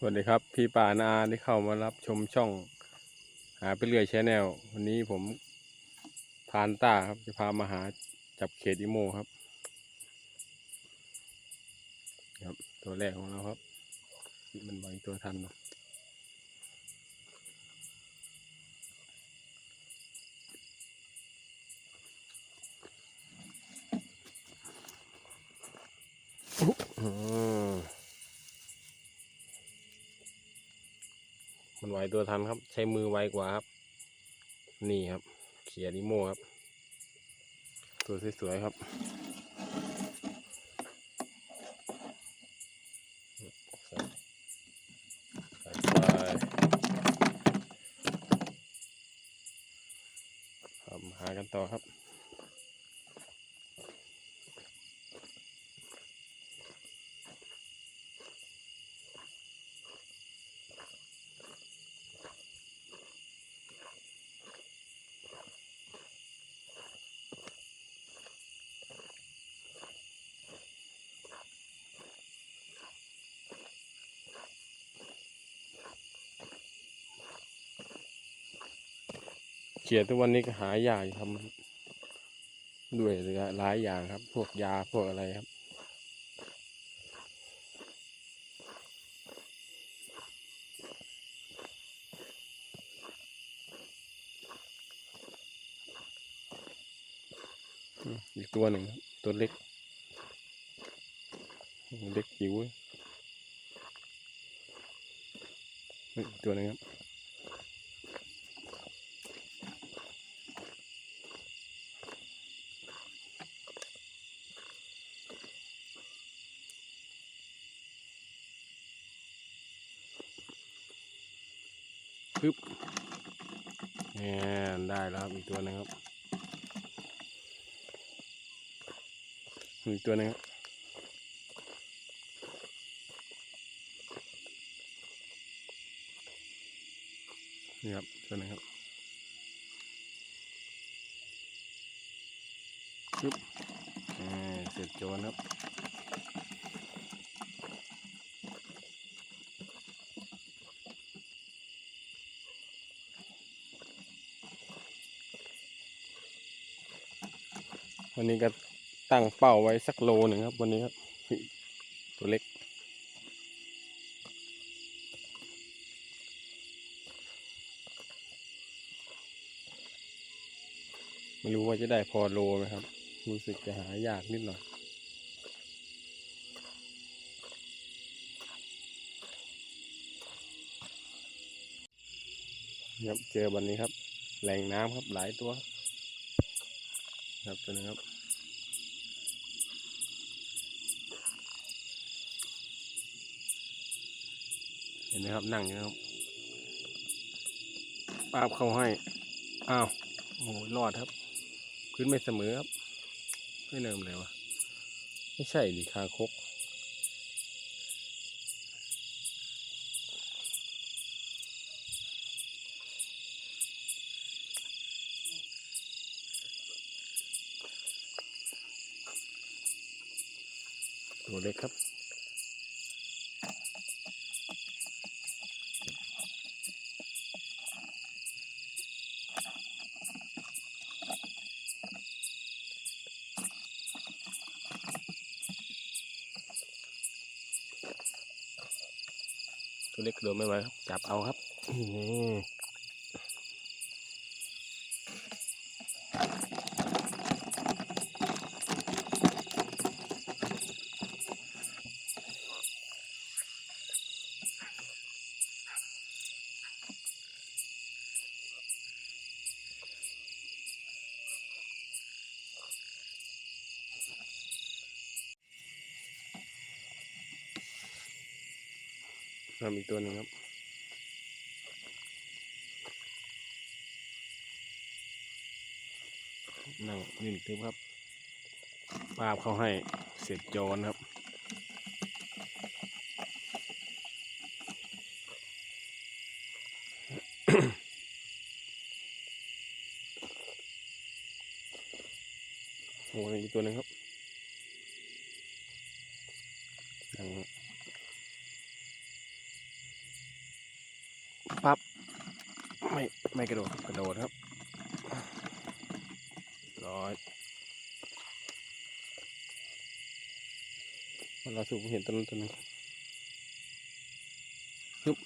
สวัสดีครับ พี่ป่านาาที่เข้ามารับชมช่อง หาไปเรื่อยชแนลวันนี้ผมพานต้าครับ จะพามาหาจับเขตอิโมครับ ครับ ตัวแรกของเราครับ มันบางตัวทันเนาะ มันไหวตัวทันครับ ใช้มือไวกว่าครับ นี่ครับ เขียนิโมครับ ตัวสวยๆครับ ครับ หากันต่อครับ ขียทุกวันนี้ก็หายากอยู่ทำด้วยหลายอย่างครับ พวกยาพวกอะไรครับอีกตัวหนึ่งตัวเล็ก เล็กจิ๋วตัวหนึงครับ ปึ๊บนี่ได้แล้วครับอีกตัวหนึงครับอีกตัวหนึงครับนี่ครับตัวหนึงครับปึ๊บอ่เสร็จโจรครับ วันนี้ก็ตั้งเป้าไว้สักโลหนึ่งครับ วันนี้ครับตัวเล็ก ไม่รู้ว่าจะได้พอโลไหมครับ รู้สึกจะหายากนิดหน่อยครับเจอวันนี้ครับ แหล่งน้ำครับหลายตัว ครับตัวนี้ครับเห็นไหมครับนั่งอยู่นะครับปาบเข้าให้อ้าวโอ้โหรอดครับพื้นไม่เสมอครับไม่เนิมเลยวะไม่ใช่ดิคาคก ตัวเล็กครับ ตัวเล็กโดนไม่ไหวครับ จับเอาครับนี่ ทำอีกตัวหนึ่งครับ นั่งนิ่งทึบครับปาบเขาให้เสร็จจรครับโอ้ยอีกตัวหนึงครับนั่ง ปั๊บ ไม่กระโดดกระโดดครับร้อยเราสูบเห็นต้นนั้นต้นนึงยุบ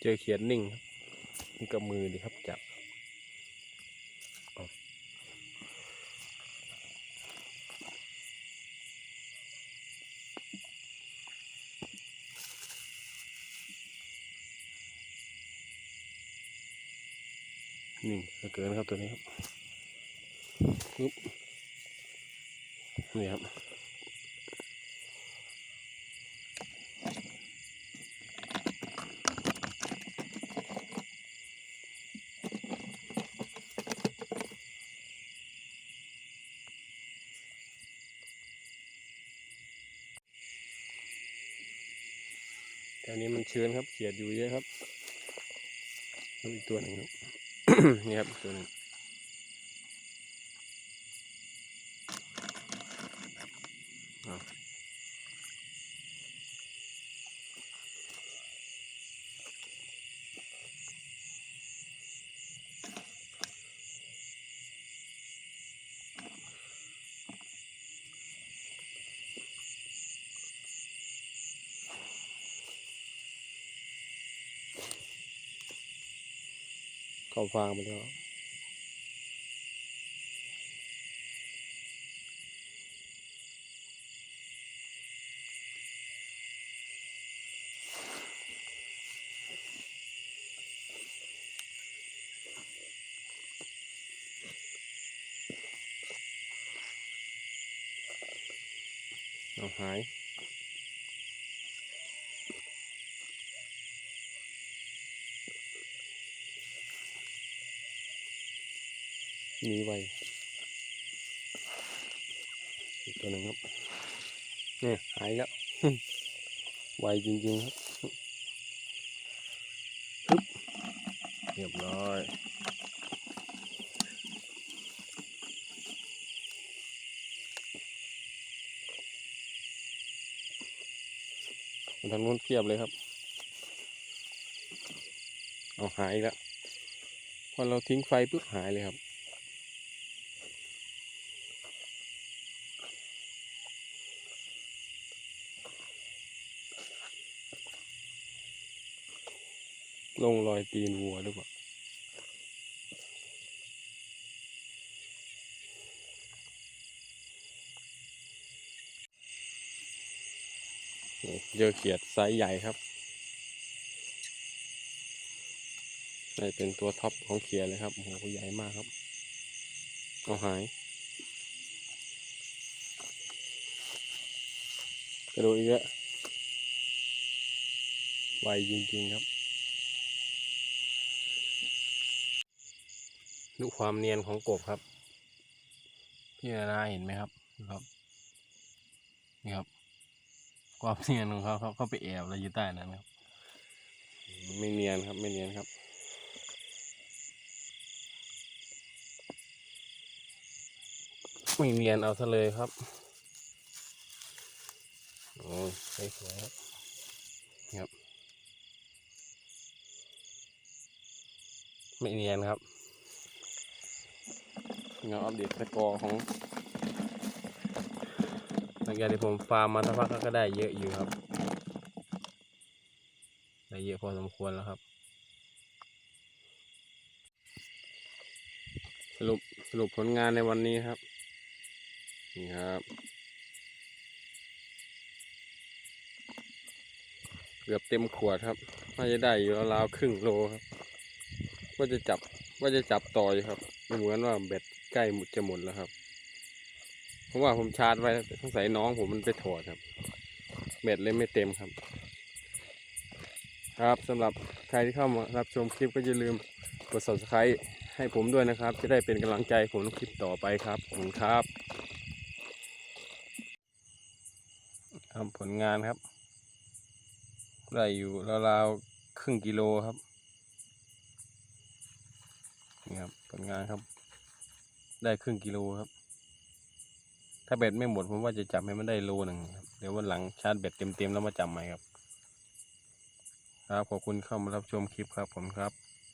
เจอเขียนนิ่งครับนี่กับมือดีครับจับนิ่งเกินครับตัวนี้ครับฮึบนี่ครับ ต่อันนี้มันชื้นครับ เขียดอยู่เยอะครับดูอีกตัวหนึ่งครับนี่ครับตัวหนึ่งอ่า วเข้าฟางไปแล้วเอาหาย นีไวอีกตัวหนึ่งครับเนี่ยหายแล้วไวจริงๆครับฮึบเรียบร้อยทางนู้นเทียบเลยครับ เอาหายแล้ว พอเราทิ้งไฟปุ๊บหายเลยครับ ลงรอยตีนวัวหรือเปล่าเจอเขียดไซส์ใหญ่ครับนี่เป็นตัวท็อปของเขียดเลยครับโอ้โหใหญ่มากครับ เอาหายกระโดดอีกแล้วไวจริงๆครับ ดูความเนียนของกบครับพี่นานาเห็นไหมครับครับ นี่ครับ ความเนียนของเขาครับเขาไปแอบอะไรอยู่ใต้นั้นครับ ไม่เนียนครับ ไม่เนียนครับไม่เนียนเอาซะเลยครับโอ้ยสวยๆครับนี่ครับ ไม่เนียนครับ เงาอัปเดตสกอร์ของหลังจากที่ผมฟาร์มมาสักพักก็ได้เยอะอยู่ครับ ได้เยอะพอสมควรแล้วครับ สรุปสรุปผลงานในวันนี้ครับ นี่ครับเกือบเต็มขวดครับน่าจะได้อยู่ราวๆครึ่งโลครับ ว่าจะจับว่าจะจับต่ออยู่ครับ เหมือนว่าแบต ใกล้หมดจะหมดแล้วครับ เพราะว่าผมชาร์จไว้สงสัยน้องผมมันไปถอดครับแบตเลยไม่เต็มครับ ครับสำหรับใครที่เข้ามารับชมคลิปก็อย่าลืมกด subscribe ให้ผมด้วยนะครับ จะได้เป็นกำลังใจผมคลิปต่อไปครับขอบคุณครับครับผลงานครับได้อยู่ราวๆครึ่งกิโลครับนี่ครับผลงานครับ ได้ครึ่งกิโลครับ ถ้าเบ็ดไม่หมดผมว่าจะจับให้มันได้โลหนึ่งครับ เดี๋ยววันหลังชาร์จเบ็ดเต็มๆแล้วมาจับใหม่ครับ ครับขอบคุณเข้ามารับชมคลิปครับผมครับ